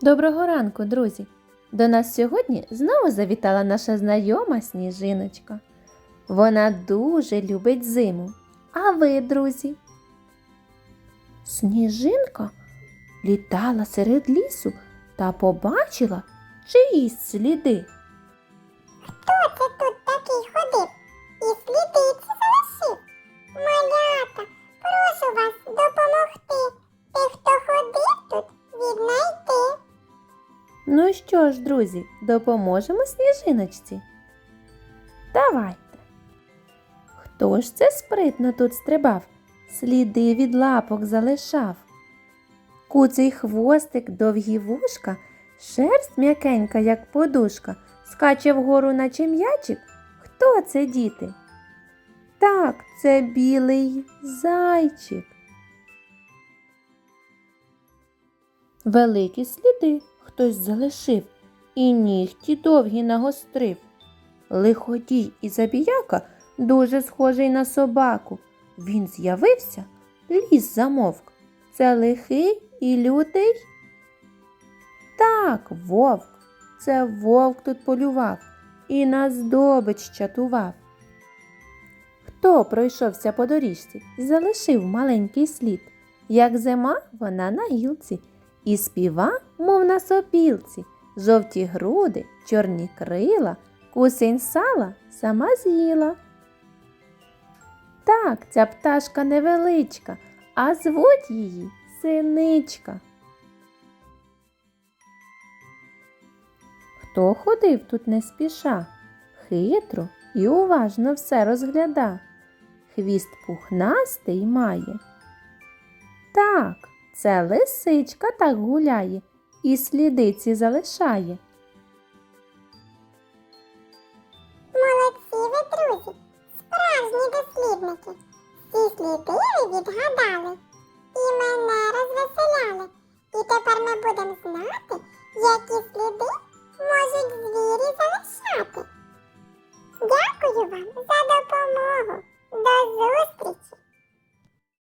Доброго ранку, друзі! До нас сьогодні знову завітала наша знайома сніжиночка. Вона дуже любить зиму. А ви, друзі? Сніжинка літала серед лісу та побачила чиїсь сліди. Ну що ж, друзі, допоможемо сніжиночці? Давайте. Хто ж це спритно тут стрибав, сліди від лапок залишав? Куций хвостик, довгі вушка, шерсть м'якенька, як подушка, скаче вгору, наче м'ячик. Хто це, діти? Так, це білий зайчик. Великі сліди хтось залишив і нігті довгі нагострив. Лиходій і забіяка дуже схожий на собаку. Він з'явився, ліс замовк. Це лихий і лютий? Так, вовк. Це вовк тут полював і на здобич чатував. Хто пройшовся по доріжці залишив маленький слід, як зима вона на гілці, і співа, мов на сопілці, жовті груди, чорні крила, кусень сала сама з'їла. Так, ця пташка невеличка, а звуть її синичка. Хто ходив тут не спіша, хитро і уважно все розгляда. Хвіст пухнастий має. Так, це лисичка та гуляє і слідиці залишає. Молодці ви, друзі, справжні дослідники. Всі сліди ви відгадали і мене розвеселяли. І тепер ми будемо знати, які сліди можуть звірі залишати. Дякую вам за допомогу. До зустрічі!